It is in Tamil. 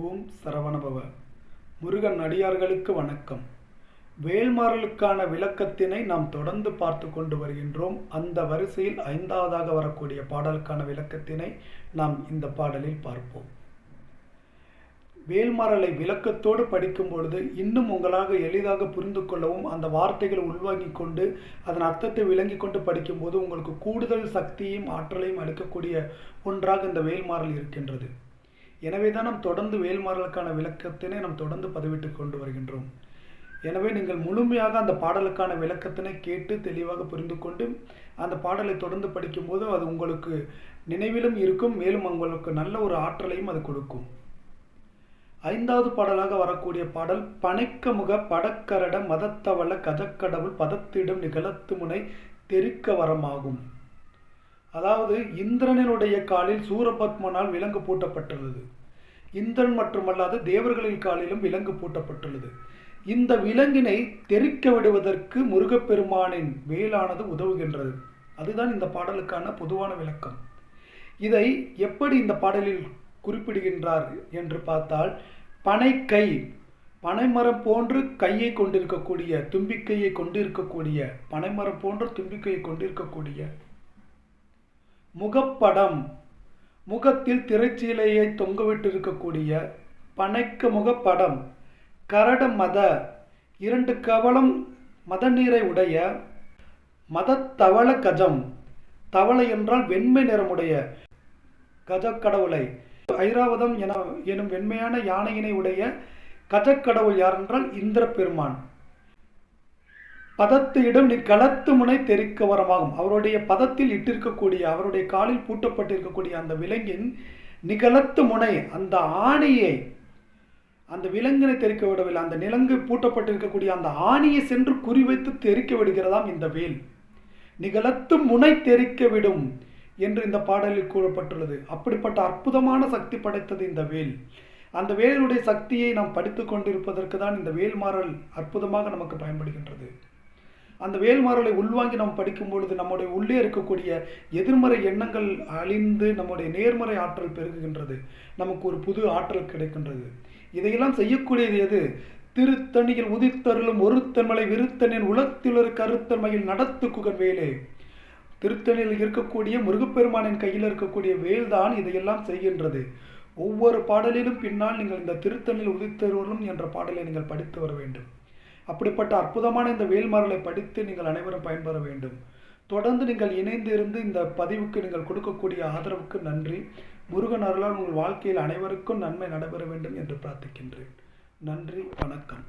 ஓம் சரவணபவ. முருகன் அடியார்களுக்கு வணக்கம். வேல்மாறலுக்கான விளக்கத்தினை நாம் தொடர்ந்து பார்த்து கொண்டு வருகின்றோம். அந்த வரிசையில் ஐந்தாவதாக வரக்கூடிய பாடலுக்கான விளக்கத்தினை நாம் இந்த பாடலில் பார்ப்போம். வேல்மாறலை விளக்கத்தோடு படிக்கும் பொழுது இன்னும் உங்களாக எளிதாக புரிந்து கொள்ளவும் அந்த வார்த்தைகளை உள்வாங்கிக் கொண்டு அதன் அர்த்தத்தை விளங்கிக் கொண்டு படிக்கும்போது உங்களுக்கு கூடுதல் சக்தியும் ஆற்றலையும் அளிக்கக்கூடிய ஒன்றாக இந்த வேல்மாறல் இருக்கின்றது. எனவே தான் நாம் தொடர்ந்து வேல்மாறலுக்கான விளக்கத்தினை நாம் தொடர்ந்து பதிவிட்டு கொண்டு வருகின்றோம். எனவே நீங்கள் முழுமையாக அந்த பாடலுக்கான விளக்கத்தினை கேட்டு தெளிவாக புரிந்து கொண்டு அந்த பாடலை தொடர்ந்து படிக்கும்போது அது உங்களுக்கு நினைவிலும் இருக்கும் மேலும் உங்களுக்கு நல்ல ஒரு ஆற்றலையும் அது கொடுக்கும். ஐந்தாவது பாடலாக வரக்கூடிய பாடல் பனைக்க முக படக்கரட மதத்தவள கஜக்கடவுள் பதத்திடும் நிகழத்து முனை தெறிக்க வரமாகும் அதாவது இந்திரனினுடைய காலில் சூரபத்மனால் விலங்கு பூட்டப்பட்டுள்ளது. இந்திரன் மட்டுமல்லாது தேவர்களின் காலிலும் விலங்கு பூட்டப்பட்டுள்ளது. இந்த விலங்கினை தெறிக்க விடுவதற்கு முருகப்பெருமானின் வேலானது உதவுகின்றது. அதுதான் இந்த பாடலுக்கான பொதுவான விளக்கம். இதை எப்படி இந்த பாடலில் குறிப்பிடுகின்றார் என்று பார்த்தால் பனைக்கை பனைமரம் போன்று கையை கொண்டிருக்கக்கூடிய தும்பிக்கையை கொண்டிருக்கக்கூடிய பனைமரம் போன்ற தும்பிக்கையை கொண்டிருக்கக்கூடிய முகப்படம். முகத்தில் திரைச்சீலையை தொங்கவிட்டிருக்கக்கூடிய பனைக்க முகப்படம். கரட மத. இரண்டு கவலம் மத நீரை உடைய மதத்தவள கஜம். தவளை என்றால் வெண்மை நிறமுடைய கஜக்கடவுளை. ஐராவதம் என எனும் வெண்மையான யானையினை உடைய கஜக்கடவுள் யார் என்றால் இந்திர பெருமான் பதத்து இடம் நீ களத்து முனை தெரிக்க வரமாகும். அவருடைய பதத்தில் இட்டிருக்கக்கூடிய அவருடைய காலில் பூட்டப்பட்டிருக்கக்கூடிய அந்த விலங்கின் நிகழத்து முனை அந்த ஆணியை அந்த விலங்கினை தெரிக்க விடவில்லை. அந்த நிலங்கு பூட்டப்பட்டிருக்கக்கூடிய அந்த ஆணியை சென்று குறிவைத்து தெரிக்க விடுகிறதாம் இந்த வேல். நிகழத்து முனை தெரிக்க விடும் என்று இந்த பாடலில் கூறப்பட்டுள்ளது. அப்படிப்பட்ட அற்புதமான சக்தி படைத்தது இந்த வேல். அந்த வேலுடைய சக்தியை நாம் படித்து கொண்டிருப்பதற்கு தான் இந்த வேல்மாறல் அற்புதமாக நமக்கு பயன்படுகின்றது. அந்த வேல்மாறலை உள்வாங்கி நாம் படிக்கும் பொழுது நம்முடைய உள்ளே இருக்கக்கூடிய எதிர்மறை எண்ணங்கள் அழிந்து நம்முடைய நேர்மறை ஆற்றல் பெருகுகின்றது. நமக்கு ஒரு புது ஆற்றல் கிடைக்கின்றது. இதையெல்லாம் செய்யக்கூடியது எது? திருத்தணியில் உதித்தருளும் ஒருத்தன்மலை விருத்தனின் உலத்திலொரு கருத்தன்மையில் நடத்து வேலே. திருத்தணியில் இருக்கக்கூடிய முருகப்பெருமானின் கையில் இருக்கக்கூடிய வேல் தான் இதையெல்லாம் செய்கின்றது. ஒவ்வொரு பாடலிலும் பின்னால் நீங்கள் இந்த திருத்தணியில் உதித்தருளும் என்ற பாடலை நீங்கள் படித்து வர வேண்டும். அப்படிப்பட்ட அற்புதமான இந்த வேல்மரலை படித்து நீங்கள் அனைவரும் பயன்பெற வேண்டும். தொடர்ந்து நீங்கள் இணைந்து இருந்து இந்த பதிவுக்கு நீங்கள் கொடுக்கக்கூடிய ஆதரவுக்கு நன்றி. முருகன் அருளால் உங்கள் வாழ்க்கையில் அனைவருக்கும் நன்மை நடைபெற வேண்டும் என்று பிரார்த்திக்கின்றேன். நன்றி வணக்கம்.